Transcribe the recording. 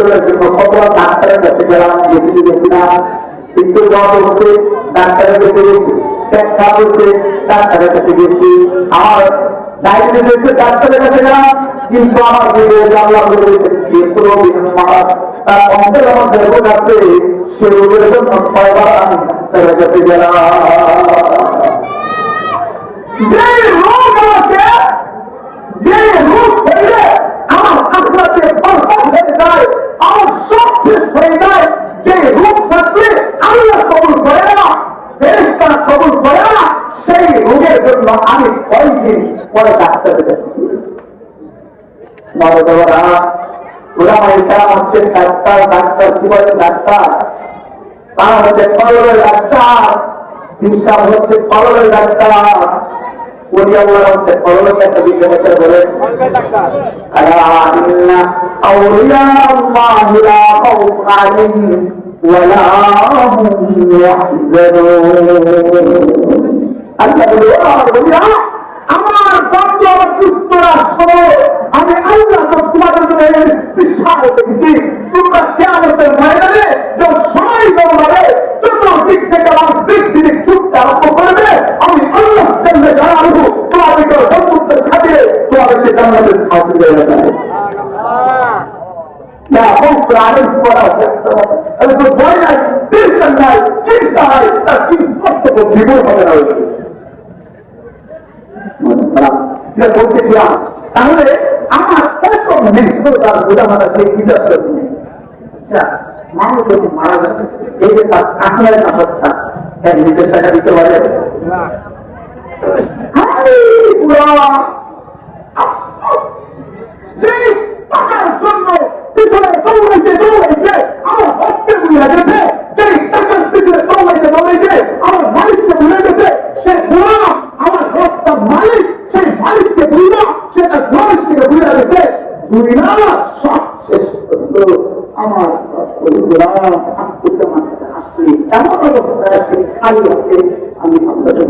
চিকিৎসকের জন্য কত ডাক্তারের কাছে গেলাম গেছি গেছি গেলাম কিন্তু ডাক্তারের কাছে গেলাম যে রোগ আমাকে যে রূপ হইলে আমার আখড়াতে বরবাদ হয়ে যায় আমার সব শেষ হয়ে যায় যে রূপ থাকলে আল্লাহ কবুল করে না ফেরেস্তা কবুল করে না সেই রোগের জন্য আমি কয়েকদিন পরে ডাক্তারের কাছে গিয়েছি নবদেবরা ওরা এটা হচ্ছে ডাক্তার ডাক্তার কি বলে ডাক্তার তারা হচ্ছে কলরের ডাক্তার বিশ্বাস হচ্ছে কলরের ডাক্তার উনি আল্লাহ হচ্ছে কলরের একটা বিষয় হচ্ছে বলে ألا إن أولياء الله لا خوف عليهم ولا هم يحزنون আল্লাহ বলে "ও আমার বন্ধ দুস্তরা সরে আমি আল্লাহ তোমাদের জন্য বিশাল দেখেছি তোমরা কেয়ামতের ময়দানে যখন সবাই দৌড়াবে চতুর্দিক থেকে আমার দিক দিকে আরম্ভ করবে। আমি আল্লাহ জন্মে জানাব তোমাদেরকে বন্ধুত্বের খাতিরে তোমাদেরকে জান্নাতের সাথে দেওয়া যাবে। চিন্তা নাই, তার কি কর্তব্য জীবন হবে না যেটা বলতেছিলাম তাহলে আমার কত নিষ্ঠতার বোঝামাটা বিচার করছে আচ্ছা মানুষ যদি মারা যাবে এই যে তার আখড়ার অবস্থা হ্যাঁ নিজের টাকা দিতে পারে? দুনিয়া সবচেয়ে সুন্দর আমার আসছে এমন অবস্থায় আসছে আমি আপনাদের